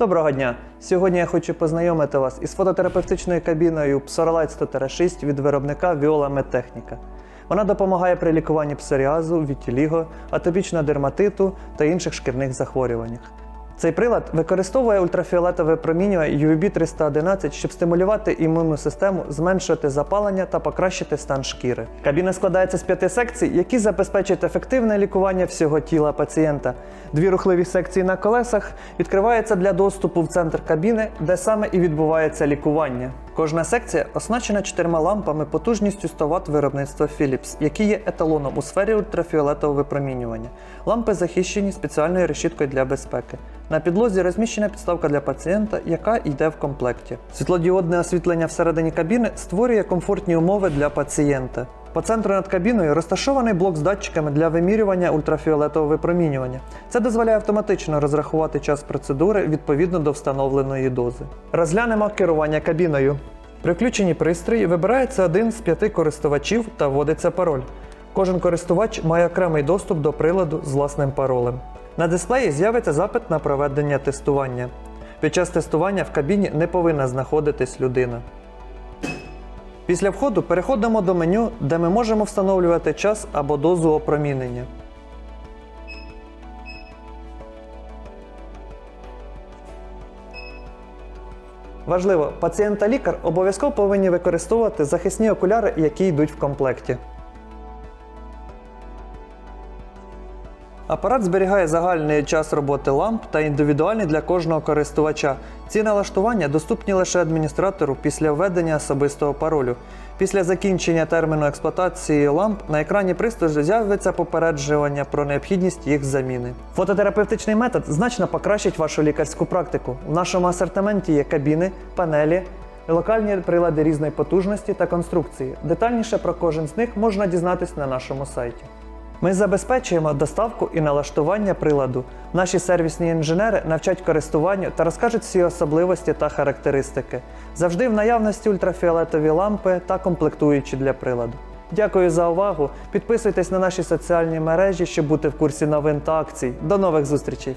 Доброго дня! Сьогодні я хочу познайомити вас із фототерапевтичною кабіною Psoralight 100-6 від виробника Viola Medtechnica. Вона допомагає при лікуванні псоріазу, вітіліго, атопічного дерматиту та інших шкірних захворюваннях. Цей прилад використовує ультрафіолетове промінювання UVB 311, щоб стимулювати імунну систему, зменшувати запалення та покращити стан шкіри. Кабіна складається з п'яти секцій, які забезпечують ефективне лікування всього тіла пацієнта. Дві рухливі секції на колесах відкриваються для доступу в центр кабіни, де саме і відбувається лікування. Кожна секція оснащена чотирма лампами потужністю 100 Вт виробництва Philips, які є еталоном у сфері ультрафіолетового випромінювання. Лампи захищені спеціальною решіткою для безпеки. На підлозі розміщена підставка для пацієнта, яка йде в комплекті. Світлодіодне освітлення всередині кабіни створює комфортні умови для пацієнта. По центру над кабіною розташований блок з датчиками для вимірювання ультрафіолетового випромінювання. Це дозволяє автоматично розрахувати час процедури відповідно до встановленої дози. Розглянемо керування кабіною. При включенні пристрої вибирається один з п'яти користувачів та вводиться пароль. Кожен користувач має окремий доступ до приладу з власним паролем. На дисплеї з'явиться запит на проведення тестування. Під час тестування в кабіні не повинна знаходитись людина. Після входу переходимо до меню, де ми можемо встановлювати час або дозу опромінення. Важливо, пацієнт та лікар обов'язково повинні використовувати захисні окуляри, які йдуть в комплекті. Апарат зберігає загальний час роботи ламп та індивідуальний для кожного користувача. Ці налаштування доступні лише адміністратору після введення особистого паролю. Після закінчення терміну експлуатації ламп на екрані пристрою з'явиться попереджування про необхідність їх заміни. Фототерапевтичний метод значно покращить вашу лікарську практику. В нашому асортименті є кабіни, панелі, локальні прилади різної потужності та конструкції. Детальніше про кожен з них можна дізнатись на нашому сайті. Ми забезпечуємо доставку і налаштування приладу. Наші сервісні інженери навчать користуванню та розкажуть всі особливості та характеристики. Завжди в наявності ультрафіолетові лампи та комплектуючі для приладу. Дякую за увагу. Підписуйтесь на наші соціальні мережі, щоб бути в курсі новин та акцій. До нових зустрічей!